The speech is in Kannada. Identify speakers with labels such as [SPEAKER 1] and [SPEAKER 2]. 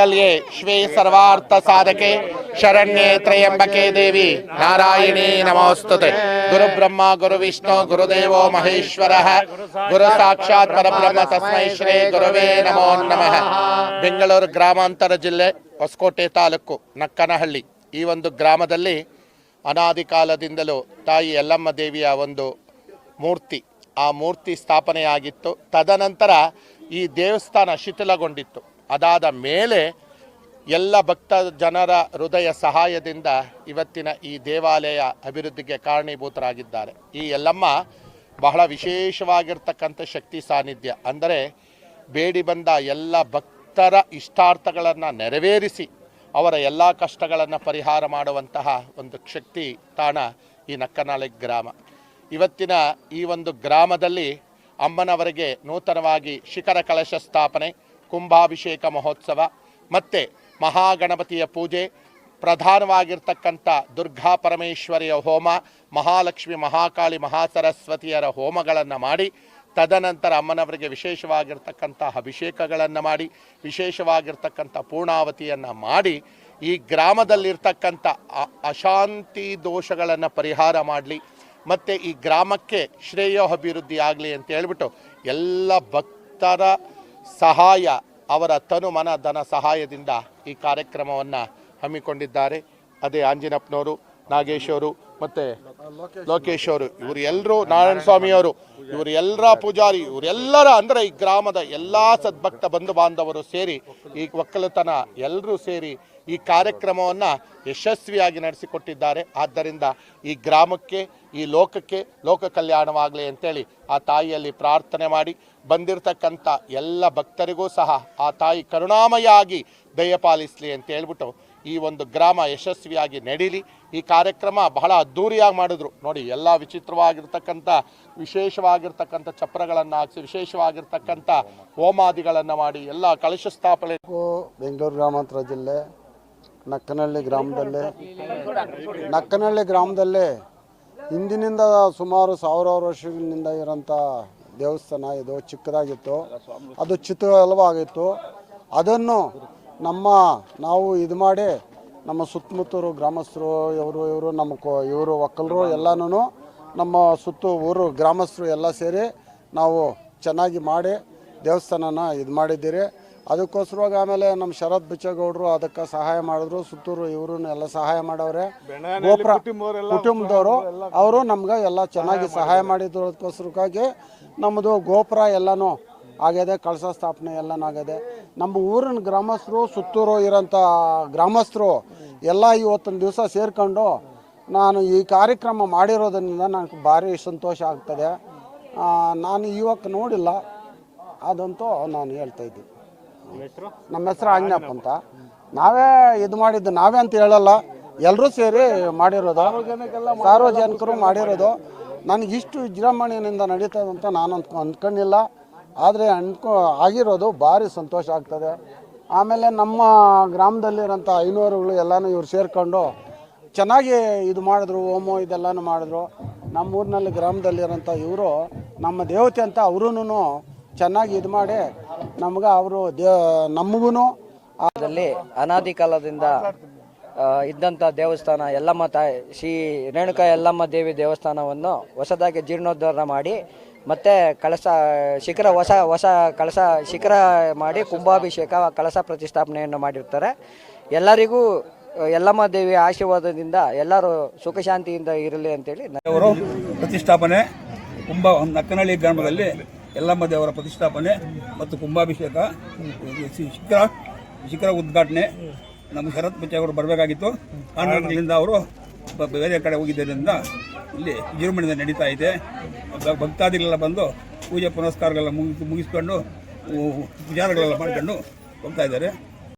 [SPEAKER 1] ಕಲ್ಯೆ ಶ್ವೇ ಸರ್ವಾರ್ಥ ಸಾಧಕೆ ಶರಣ್ಯೆ ತ್ರಯಂಬಕೆ ದೇವಿ. ನಾರಾಯಣಿ ನಮೋಸ್ತುತೆ. ಗುರು ಬ್ರಹ್ಮ ಗುರು ವಿಷ್ಣು ಗುರುದೇವೋ ಮಹೇಶ್ವರ. ಗುರು ಸಾಕ್ಷಾತ್ ಪರಬ್ರಹ್ಮ ತಸ್ಮೈ ಶ್ರೀ ಗುರುವೇ ನಮೋ ನಮಃ. ಬೆಂಗಳೂರು ಗ್ರಾಮಾಂತರ ಜಿಲ್ಲೆ ಹೊಸಕೋಟೆ ತಾಲೂಕು ನಕ್ಕನಹಳ್ಳಿ. ಈ ಒಂದು ಗ್ರಾಮದಲ್ಲಿ ಅನಾದಿ ಕಾಲದಿಂದಲೂ ತಾಯಿ ಯಲ್ಲಮ್ಮ ದೇವಿಯ ಒಂದು ಮೂರ್ತಿ, ಆ ಮೂರ್ತಿ ಸ್ಥಾಪನೆಯಾಗಿತ್ತು. ತದನಂತರ ಈ ದೇವಸ್ಥಾನ ಶಿಥಿಲಗೊಂಡಿತ್ತು. ಅದಾದ ಮೇಲೆ ಎಲ್ಲ ಭಕ್ತ ಜನರ ಹೃದಯ ಸಹಾಯದಿಂದ ಇವತ್ತಿನ ಈ ದೇವಾಲಯ ಅಭಿವೃದ್ಧಿಗೆ ಕಾರಣೀಭೂತರಾಗಿದ್ದಾರೆ. ಈ ಎಲ್ಲಮ್ಮ ಬಹಳ ವಿಶೇಷವಾಗಿರ್ತಕ್ಕಂಥ ಶಕ್ತಿ ಸಾನ್ನಿಧ್ಯ. ಅಂದರೆ ಬೇಡಿ ಬಂದ ಎಲ್ಲ ಭಕ್ತರ ಇಷ್ಟಾರ್ಥಗಳನ್ನು ನೆರವೇರಿಸಿ ಅವರ ಎಲ್ಲ ಕಷ್ಟಗಳನ್ನು ಪರಿಹಾರ ಮಾಡುವಂತಹ ಒಂದು ಶಕ್ತಿ ತಾಣ ಈ ನಕ್ಕನಾಳೆ ಗ್ರಾಮ. ಇವತ್ತಿನ ಈ ಒಂದು ಗ್ರಾಮದಲ್ಲಿ ಅಮ್ಮನವರಿಗೆ ನೂತನವಾಗಿ ಶಿಖರ ಕಲಶ ಸ್ಥಾಪನೆ ಕುಂಭಾಭಿಷೇಕ ಮಹೋತ್ಸವ, ಮತ್ತು ಮಹಾಗಣಪತಿಯ ಪೂಜೆ, ಪ್ರಧಾನವಾಗಿರ್ತಕ್ಕಂಥ ದುರ್ಗಾ ಪರಮೇಶ್ವರಿಯ ಹೋಮ, ಮಹಾಲಕ್ಷ್ಮಿ, ಮಹಾಕಾಳಿ, ಮಹಾಸರಸ್ವತಿಯರ ಹೋಮಗಳನ್ನು ಮಾಡಿ, ತದನಂತರ ಅಮ್ಮನವರಿಗೆ ವಿಶೇಷವಾಗಿರ್ತಕ್ಕಂಥ ಅಭಿಷೇಕಗಳನ್ನು ಮಾಡಿ, ವಿಶೇಷವಾಗಿರ್ತಕ್ಕಂಥ ಪೂರ್ಣಾವತಿಯನ್ನು ಮಾಡಿ, ಈ ಗ್ರಾಮದಲ್ಲಿರ್ತಕ್ಕಂಥ ಅಶಾಂತಿ ದೋಷಗಳನ್ನು ಪರಿಹಾರ ಮಾಡಲಿ, ಮತ್ತು ಈ ಗ್ರಾಮಕ್ಕೆ ಶ್ರೇಯೋ ಅಭಿವೃದ್ಧಿ ಆಗಲಿ ಅಂತ ಹೇಳ್ಬಿಟ್ಟು ಎಲ್ಲ ಭಕ್ತರ ಸಹಾಯ ಅವರ ತನು ಮನ ಧನ ಸಹಾಯದಿಂದ ಈ ಕಾರ್ಯಕ್ರಮವನ್ನು ಹಮ್ಮಿಕೊಂಡಿದ್ದಾರೆ. ಅದೇ ಆಂಜಿನಪ್ಪನವರು ನಾಗೇಶ್ ಅವರು, ಮತ್ತು ಲೋಕೇಶ್ ಅವರು, ಇವರು ಎಲ್ಲರೂ ನಾರಾಯಣ ಸ್ವಾಮಿಯವರು ಇವರು ಎಲ್ಲರ ಪೂಜಾರಿ ಇವರೆಲ್ಲರ ಅಂದರೆ ಈ ಗ್ರಾಮದ ಎಲ್ಲ ಸದ್ಭಕ್ತ ಬಂಧು ಬಾಂಧವರು ಸೇರಿ ಈ ಒಕ್ಕಲತನ ಎಲ್ಲರೂ ಸೇರಿ ಈ ಕಾರ್ಯಕ್ರಮವನ್ನು ಯಶಸ್ವಿಯಾಗಿ ನಡೆಸಿಕೊಟ್ಟಿದ್ದಾರೆ. ಆದ್ದರಿಂದ ಈ ಗ್ರಾಮಕ್ಕೆ, ಈ ಲೋಕಕ್ಕೆ ಲೋಕ ಕಲ್ಯಾಣವಾಗಲಿ ಅಂತೇಳಿ ಆ ತಾಯಿಯಲ್ಲಿ ಪ್ರಾರ್ಥನೆ ಮಾಡಿ, ಬಂದಿರತಕ್ಕಂಥ ಎಲ್ಲ ಭಕ್ತರಿಗೂ ಸಹ ಆ ತಾಯಿ ಕರುಣಾಮಯ ಆಗಿ ದಯಪಾಲಿಸಲಿ ಅಂತ ಹೇಳ್ಬಿಟ್ಟು ಈ ಒಂದು ಗ್ರಾಮ ಯಶಸ್ವಿಯಾಗಿ ನಡೀಲಿ. ಈ ಕಾರ್ಯಕ್ರಮ ಬಹಳ ಅದ್ಧೂರಿಯಾಗಿ ಮಾಡಿದ್ರು. ನೋಡಿ, ಎಲ್ಲ ವಿಚಿತ್ರವಾಗಿರ್ತಕ್ಕಂಥ, ವಿಶೇಷವಾಗಿರ್ತಕ್ಕಂಥ ಚಪ್ರಗಳನ್ನು ಹಾಕಿಸಿ, ವಿಶೇಷವಾಗಿರ್ತಕ್ಕಂಥ ಹೋಮಾದಿಗಳನ್ನು ಮಾಡಿ, ಎಲ್ಲ ಕಳಶ ಸ್ಥಾಪನೆ
[SPEAKER 2] ಬೆಂಗಳೂರು ಗ್ರಾಮಾಂತರ ಜಿಲ್ಲೆ, ನಕ್ಕನಹಳ್ಳಿ ಗ್ರಾಮದಲ್ಲೇ ನಕ್ಕನಹಳ್ಳಿ ಗ್ರಾಮದಲ್ಲೇ ಹಿಂದಿನಿಂದ ಸುಮಾರು ಸಾವಿರಾರು ವರ್ಷಗಳಿಂದ ಇರೋಂಥ ದೇವಸ್ಥಾನ ಇದು ಚಿಕ್ಕದಾಗಿತ್ತು. ಅದು ಚಿತ್ರ ಅಲ್ವಾಗಿತ್ತು ಅದನ್ನು ನಮ್ಮ ನಾವು ಇದು ಮಾಡಿ ನಮ್ಮ ಸುತ್ತಮುತ್ತೂರು ಗ್ರಾಮಸ್ಥರು ಇವರು ಇವರು ನಮ್ಮ ಕೊ ಇವರು ಒಕ್ಕಲರು ಎಲ್ಲನೂ ನಮ್ಮ ಸುತ್ತು ಊರು ಗ್ರಾಮಸ್ಥರು ಎಲ್ಲ ಸೇರಿ ನಾವು ಚೆನ್ನಾಗಿ ಮಾಡಿ ದೇವಸ್ಥಾನನ ಇದು ಮಾಡಿದ್ದೀರಿ. ಅದಕ್ಕೋಸ್ಕರವಾಗಿ ಆಮೇಲೆ ನಮ್ಮ ಶರತ್ ಬಿಚ್ಚಗೌಡರು ಅದಕ್ಕೆ ಸಹಾಯ ಮಾಡಿದ್ರು ಸುತ್ತೂರು ಇವರು ಎಲ್ಲ ಸಹಾಯ ಮಾಡವ್ರೆ. ಗೋಪುರ ಕುಟುಂಬದವರು ಅವರು ನಮ್ಗೆ ಎಲ್ಲ ಚೆನ್ನಾಗಿ ಸಹಾಯ ಮಾಡಿದ್ರು. ಅದಕ್ಕೋಸ್ಕರಕ್ಕಾಗಿ ನಮ್ಮದು ಗೋಪುರ ಎಲ್ಲನೂ ಆಗಿದೆ ಕಳಸ ಸ್ಥಾಪನೆ ಎಲ್ಲನೂ ಆಗಿದೆ. ನಮ್ಮ ಊರಿನ ಗ್ರಾಮಸ್ಥರು ಸುತ್ತೂರು ಇರೋಂಥ ಗ್ರಾಮಸ್ಥರು ಎಲ್ಲ ಇವತ್ತಿನ ದಿವಸ ಸೇರಿಕೊಂಡು ನಾನು ಈ ಕಾರ್ಯಕ್ರಮ ಮಾಡಿರೋದರಿಂದ ನನಗೆ ಭಾರಿ ಸಂತೋಷ ಆಗ್ತದೆ. ನಾನು ಇವತ್ತು ನೋಡಿಲ್ಲ. ಅದಂತೂ ನಾನು ಹೇಳ್ತಾ ಇದ್ದೀನಿ ನಮ್ಮ ಹೆಸರು? ಆಂಜನಪ್ಪ ಅಂತ. ನಾವೇ ಇದು ಮಾಡಿದ್ದು ನಾವೇ ಅಂತ ಹೇಳಲ್ಲ. ಎಲ್ಲರೂ ಸೇರಿ ಮಾಡಿರೋದು. ಸಾರ್ವಜನಿಕರು ಮಾಡಿರೋದು. ನನಗಿಷ್ಟು ಇಷ್ಟು ವಿಜೃಂಭಣೆಯಿಂದ ನಡೀತದಂತ ಅಂತ ನಾನು ಅಂದ್ಕೊ ಅಂದ್ಕೊಂಡಿಲ್ಲ. ಆದರೆ ಅನ್ಕೊ, ಆಗಿರೋದು ಭಾರಿ ಸಂತೋಷ ಆಗ್ತದೆ. ಆಮೇಲೆ ನಮ್ಮ ಗ್ರಾಮದಲ್ಲಿರೋಂಥ ಐನೂರುಗಳು ಎಲ್ಲನೂ ಇವ್ರು ಸೇರಿಕೊಂಡು ಚೆನ್ನಾಗಿ ಇದು ಮಾಡಿದ್ರು ಓಮೋ ಇದೆಲ್ಲನೂ ಮಾಡಿದ್ರು. ನಮ್ಮ ಊರಿನಲ್ಲಿ ಗ್ರಾಮದಲ್ಲಿರೋಂಥ ಇವರು ನಮ್ಮ ದೇವತೆ ಅಂತ ಅವರೂ ಚೆನ್ನಾಗಿ ಇದು ಮಾಡಿ ನಮ್ಗೆ ಅವರು ದೇ ನಮಗೂ
[SPEAKER 3] ಅದರಲ್ಲಿ ಅನಾದಿ ಕಾಲದಿಂದ ಇದ್ದಂಥ ದೇವಸ್ಥಾನ ಯಲ್ಲಮ್ಮ ತಾಯಿ, ಶ್ರೀ ರೇಣುಕಾ ಯಲ್ಲಮ್ಮ ದೇವಿ ದೇವಸ್ಥಾನವನ್ನು ಹೊಸದಾಗಿ ಜೀರ್ಣೋದ್ಧಾರ ಮಾಡಿ ಮತ್ತೆ ಕಳಸ, ಶಿಖರ, ಹೊಸ ಹೊಸ ಕಳಸ ಶಿಖರ ಮಾಡಿ ಕುಂಭಾಭಿಷೇಕ, ಕಳಸ ಪ್ರತಿಷ್ಠಾಪನೆಯನ್ನು ಮಾಡಿರ್ತಾರೆ. ಎಲ್ಲರಿಗೂ, ಯಲ್ಲಮ್ಮ ದೇವಿಯ ಆಶೀರ್ವಾದದಿಂದ ಎಲ್ಲರೂ ಸುಖ ಶಾಂತಿಯಿಂದ ಇರಲಿ ಅಂತೇಳಿ
[SPEAKER 4] ಅವರು ಪ್ರತಿಷ್ಠಾಪನೆ, ಕುಂಭ, ನಕ್ಕನಹಳ್ಳಿ ಗ್ರಾಮದಲ್ಲಿ ಯಲ್ಲಮ್ಮ ದೇವರ ಪ್ರತಿಷ್ಠಾಪನೆ ಮತ್ತು ಕುಂಭಾಭಿಷೇಕ ಶಿಖರ ಶಿಖರ ಉದ್ಘಾಟನೆ ನಮ್ಮ ಶರತ್ ಬಚ್ಚ ಅವರು ಬರಬೇಕಾಗಿತ್ತು ಕಾರಣಗಳಿಂದ ಅವರು ಬೇರೆ ಕಡೆ ಹೋಗಿದ್ದರಿಂದ ಇಲ್ಲಿ ವಿಜೃಂಭಣೆಯಿಂದ ನಡೀತಾ ಇದೆ. ಭಕ್ತಾದಿಗಳೆಲ್ಲ ಬಂದು ಪೂಜೆ ಪುನಸ್ಕಾರಗಳೆಲ್ಲ ಮುಗಿಸ್ ಮುಗಿಸ್ಕೊಂಡು ವಿಚಾರಗಳೆಲ್ಲ ಮಾಡ್ಕೊಂಡು ಹೋಗ್ತಾ ಇದ್ದಾರೆ.